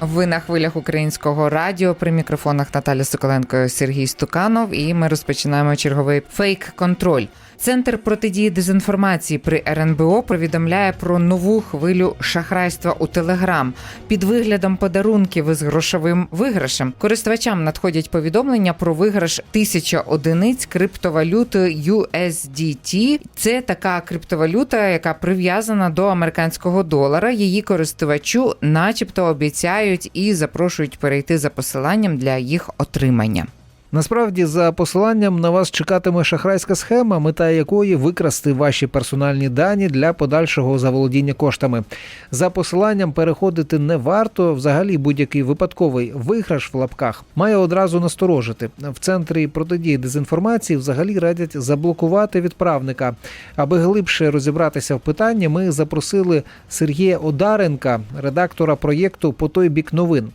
Ви на хвилях українського радіо при мікрофонах Наталя Соколенко, Сергій Стуканов. І ми розпочинаємо черговий фейк-контроль. Центр протидії дезінформації при РНБО повідомляє про нову хвилю шахрайства у Телеграм під виглядом подарунків із грошовим виграшем. Користувачам надходять повідомлення про виграш тисяча одиниць криптовалюти USDT. Це така криптовалюта, яка прив'язана до американського долара. Її користувачу, начебто, обіцяють і запрошують перейти за посиланням для їх отримання. Насправді, за посиланням на вас чекатиме шахрайська схема, мета якої викрасти ваші персональні дані для подальшого заволодіння коштами. За посиланням переходити не варто. Взагалі, будь-який випадковий виграш в лапках має одразу насторожити. В центрі протидії дезінформації взагалі радять заблокувати відправника. Аби глибше розібратися в питанні, ми запросили Сергія Одаренка, редактора проєкту По той бік новин.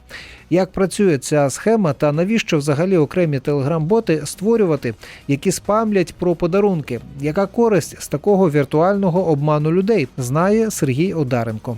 Як працює ця схема та навіщо взагалі окремі телеграм-боти створювати, які спамлять про подарунки? Яка користь з такого віртуального обману людей? Знає Сергій Одаренко.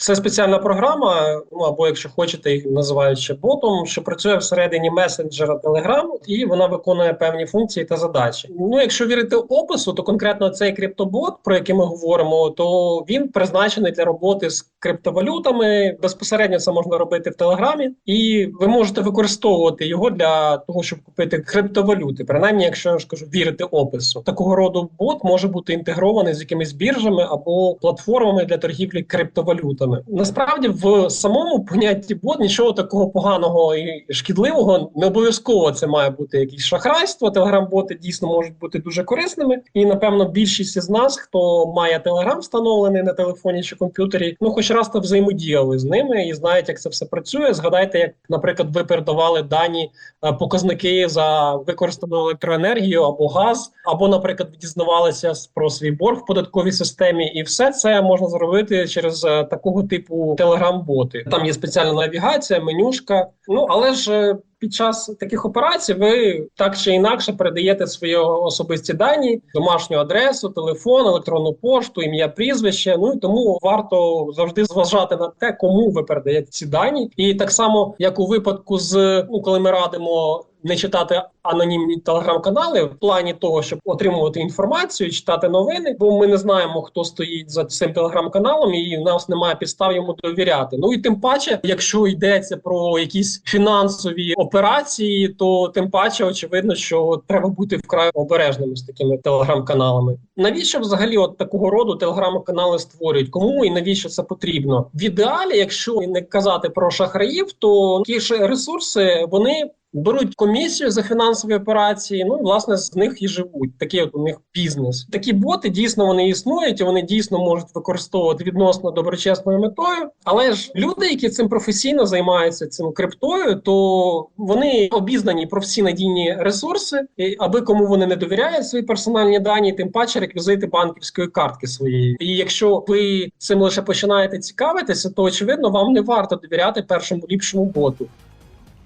Це спеціальна програма, ну або якщо хочете, їх називають ще ботом, що працює всередині месенджера Telegram, і вона виконує певні функції та задачі. Ну, якщо вірити опису, то конкретно цей криптобот, про який ми говоримо, то він призначений для роботи з криптовалютами. Безпосередньо це можна робити в Телеграмі, і ви можете використовувати його для того, щоб купити криптовалюти. Принаймні, якщо ж кажу, вірити опису, такого роду бот може бути інтегрований з якимись біржами або платформами для торгівлі криптовалютами. Насправді, в самому понятті бот нічого такого поганого і шкідливого не обов'язково це має бути якесь шахрайство. Телеграм-боти дійсно можуть бути дуже корисними, і напевно більшість із нас, хто має телеграм встановлений на телефоні чи комп'ютері, ну хоч раз то взаємодіяли з ними і знають, як це все працює. Згадайте, як, наприклад, ви передавали дані е, показники за використану електроенергію або газ, або, наприклад, дізнавалися про свій борг в податковій системі, і все це можна зробити через е, такого типу телеграм-боти. Там є спеціальна навігація, менюшка. Ну але ж. е, Під час таких операцій ви так чи інакше передаєте свої особисті дані, домашню адресу, телефон, електронну пошту, ім'я, прізвище. Ну і тому варто завжди зважати на те, кому ви передаєте ці дані. І так само, як у випадку з ну, коли ми радимо не читати анонімні телеграм-канали в плані того, щоб отримувати інформацію, читати новини, бо ми не знаємо, хто стоїть за цим телеграм-каналом, і в нас немає підстав йому довіряти. Ну і тим паче, якщо йдеться про якісь фінансові операції, то тим паче очевидно, що треба бути вкрай обережними з такими телеграм-каналами. Навіщо взагалі от такого роду телеграм-канали створюють? Кому і навіщо це потрібно? В ідеалі, якщо не казати про шахраїв, то ті ж ресурси вони. Беруть комісію за фінансові операції. Ну власне з них і живуть. Такий от у них бізнес. Такі боти дійсно вони існують, і вони дійсно можуть використовувати відносно доброчесною метою. Але ж люди, які цим професійно займаються цим криптою, то вони обізнані про всі надійні ресурси, і аби кому вони не довіряють свої персональні дані, тим паче реквізити банківської картки своєї. І якщо ви цим лише починаєте цікавитися, то очевидно вам не варто довіряти першому ліпшому боту.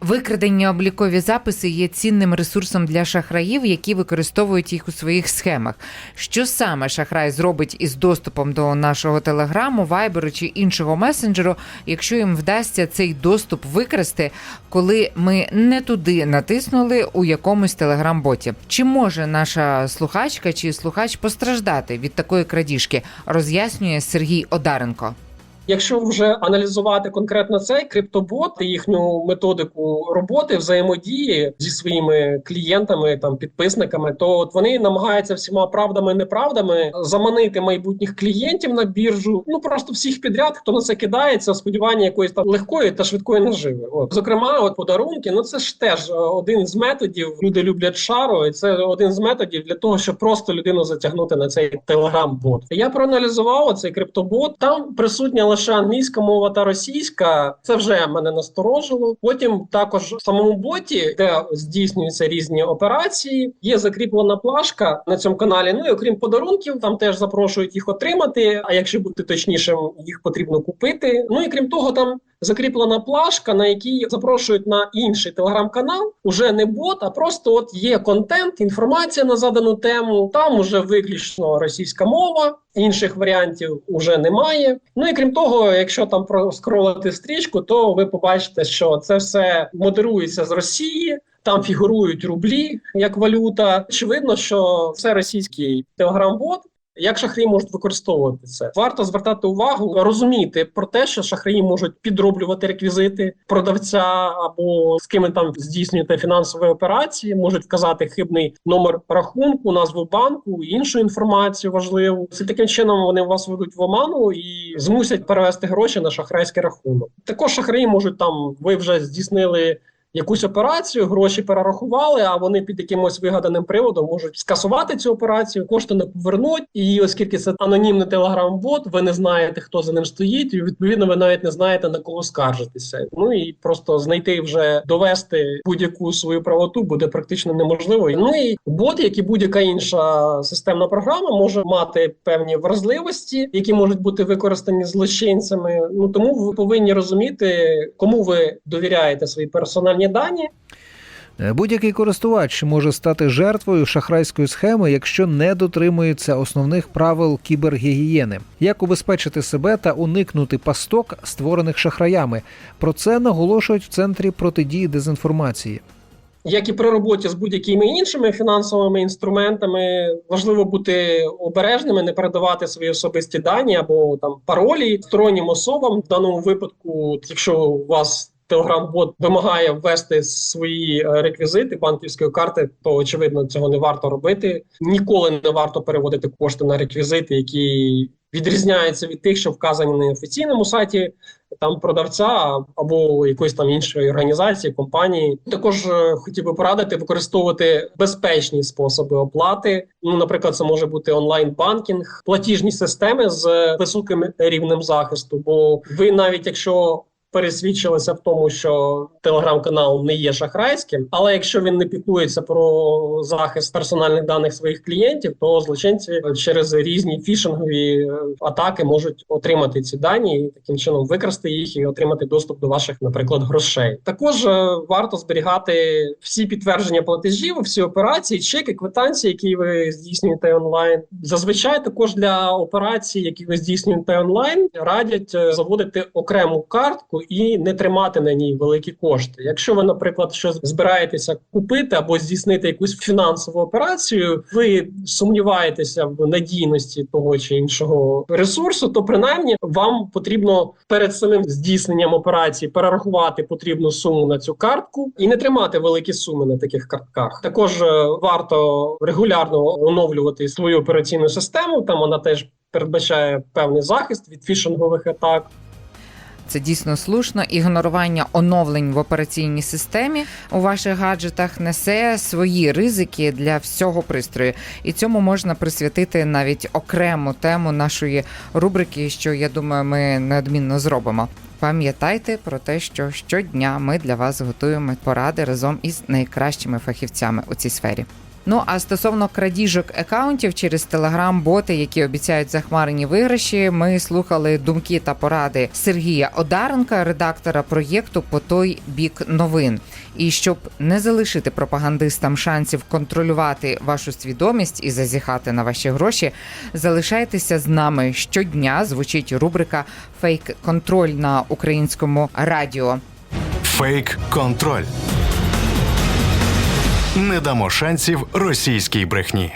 Викрадені облікові записи є цінним ресурсом для шахраїв, які використовують їх у своїх схемах. Що саме шахрай зробить із доступом до нашого телеграму, вайберу чи іншого месенджеру, якщо їм вдасться цей доступ викрасти, коли ми не туди натиснули у якомусь телеграм-боті? Чи може наша слухачка чи слухач постраждати від такої крадіжки? Роз'яснює Сергій Одаренко. Якщо вже аналізувати конкретно цей криптобот і їхню методику роботи, взаємодії зі своїми клієнтами, там підписниками, то от вони намагаються всіма правдами і неправдами заманити майбутніх клієнтів на біржу. Ну просто всіх підряд, хто на це кидається, в сподіванні якоїсь там легкої та швидкої наживи. От зокрема, от подарунки, ну це ж теж е, один з методів. Люди люблять шару, і це один з методів для того, щоб просто людину затягнути на цей телеграм-бот. Я проаналізував цей криптобот. Там присутня лише англійська мова та російська. Це вже мене насторожило. Потім також в самому боті, де здійснюються різні операції, є закріплена плашка на цьому каналі. Ну і окрім подарунків, там теж запрошують їх отримати. А якщо бути точнішим, їх потрібно купити. Ну і крім того, там закріплена плашка, на якій запрошують на інший телеграм-канал. Уже не бот, а просто от є контент, інформація на задану тему. Там уже виключно російська мова. Інших варіантів уже немає. Ну і крім того, якщо там проскролити стрічку, то ви побачите, що це все модерується з Росії. Там фігурують рублі як валюта. Очевидно, що це російський телеграм-бот. Як шахраї можуть використовувати це? Варто звертати увагу, розуміти про те, що шахраї можуть підроблювати реквізити продавця або з ким там здійснюєте фінансові операції, можуть вказати хибний номер рахунку, назву банку, іншу інформацію важливу. Це таким чином вони вас ведуть в оману і змусять перевести гроші на шахрайський рахунок. Також шахраї можуть там, ви вже здійснили якусь операцію, гроші перерахували, а вони під якимось вигаданим приводом можуть скасувати цю операцію, кошти не повернуть. І оскільки це анонімний телеграм-бот, ви не знаєте, хто за ним стоїть, і відповідно ви навіть не знаєте на кого скаржитися. Ну і просто знайти вже довести будь-яку свою правоту буде практично неможливо. Ну і бот, як і будь-яка інша системна програма, може мати певні вразливості, які можуть бути використані злочинцями. Ну тому ви повинні розуміти, кому ви довіряєте свої персональні дані. Е, Будь-який користувач може стати жертвою шахрайської схеми, якщо не дотримується основних правил кібергігієни. Як убезпечити себе та уникнути пасток, створених шахраями. Про це наголошують в центрі протидії дезінформації. Як і при роботі з будь-якими іншими фінансовими інструментами, важливо бути обережними, не передавати свої особисті дані або там паролі стороннім особам. В даному випадку, якщо у вас Телеграм-бот вимагає ввести свої е, реквізити банківської карти, то очевидно цього не варто робити. Ніколи не варто переводити кошти на реквізити, які відрізняються від тих, що вказані на офіційному сайті там продавця або якоїсь там іншої організації, компанії. Також е, хотів би порадити використовувати безпечні способи оплати. Ну, наприклад, це може бути онлайн-банкінг, платіжні системи з високим рівнем захисту. Бо ви навіть якщо пересвідчилися в тому, що телеграм-канал не є шахрайським, але якщо він не піклується про захист персональних даних своїх клієнтів, то злочинці через різні фішингові е, атаки можуть отримати ці дані і таким чином викрасти їх і отримати доступ до ваших, наприклад, грошей. Також е, варто зберігати всі підтвердження платежів, всі операції, чеки, квитанції, які ви здійснюєте онлайн. Зазвичай також для операцій, які ви здійснюєте онлайн, радять е, заводити окрему картку і не тримати на ній великі кошти. Якщо ви, наприклад, щось збираєтеся купити або здійснити якусь фінансову операцію, ви сумніваєтеся в надійності того чи іншого ресурсу, то принаймні вам потрібно перед самим здійсненням операції перерахувати потрібну суму на цю картку і не тримати великі суми на таких картках. Також е, варто регулярно оновлювати свою операційну систему. Там вона теж передбачає певний захист від фішингових атак. Це дійсно слушно. Ігнорування оновлень в операційній системі у ваших гаджетах несе свої ризики для всього пристрою, і цьому можна присвятити навіть окрему тему нашої рубрики, що я думаю, ми неодмінно зробимо. Пам'ятайте про те, що щодня ми для вас готуємо поради разом із найкращими фахівцями у цій сфері. Ну а стосовно крадіжок акаунтів через телеграм-боти, які обіцяють захмарені виграші, ми слухали думки та поради Сергія Одаренка, редактора проєкту по той бік новин. І щоб не залишити пропагандистам шансів контролювати вашу свідомість і зазіхати на ваші гроші, залишайтеся з нами щодня. Звучить рубрика Фейк контроль на українському радіо. Фейк контроль. Не дамо шансів російській брехні.